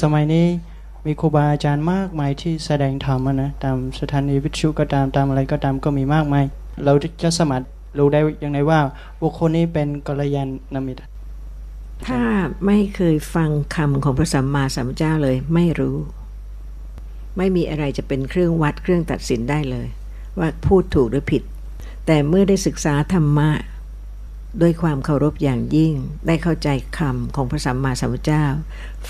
สมัยนี้มีครูบาอาจารย์มากมายที่แสดงธรรมนะตามสถานีวิทยุก็ตามตามอะไรก็ตามก็มีมากมาย เราจะสามารรู้ได้ยังไงว่า บุคคลนี้เป็นกัลยาณมิตรถ้าไม่เคยฟังคำของพระสัมมาสัมพุทธเจ้าเลยไม่รู้ ไม่มีอะไรจะเป็นเครื่องวัดเครื่องตัดสินได้เลย ว่าพูดถูกหรือผิด แต่เมื่อได้ศึกษาธรรมะ ด้วยความเคารพอย่างยิ่ง ได้เข้าใจคำของพระสัมมาสัมพุทธเจ้า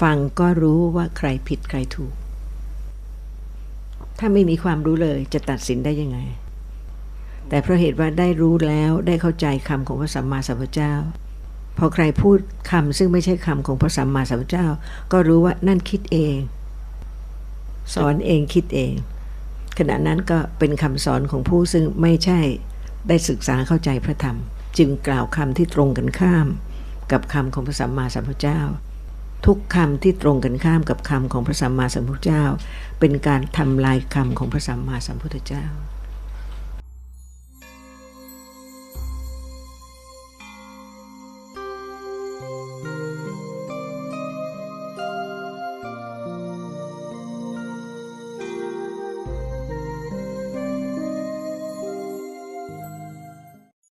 ฟังก็รู้ว่าใครผิดใครถูก ถ้าไม่มีความรู้เลยจะตัดสินได้ยังไง แต่เพราะเหตุว่าได้รู้แล้วได้เข้าใจคำของพระสัมมาสัมพุทธเจ้า พอใครพูดคำซึ่งไม่ใช่คำของพระสัมมาสัมพุทธเจ้า ก็รู้ว่านั่นคิดเอง สอนเองคิดเอง ขณะนั้นก็เป็นคำสอนของผู้ซึ่งไม่ใช่ได้ศึกษาเข้าใจพระธรรม จึงกล่าวคำที่ตรงกันข้าม กับคำของพระสัมมาสัมพุทธเจ้า ทุกคำที่ตรงกันข้ามกับคำของพระสัมมาสัมพุทธเจ้า เป็นการทำลายคำของพระสัมมาสัมพุทธเจ้า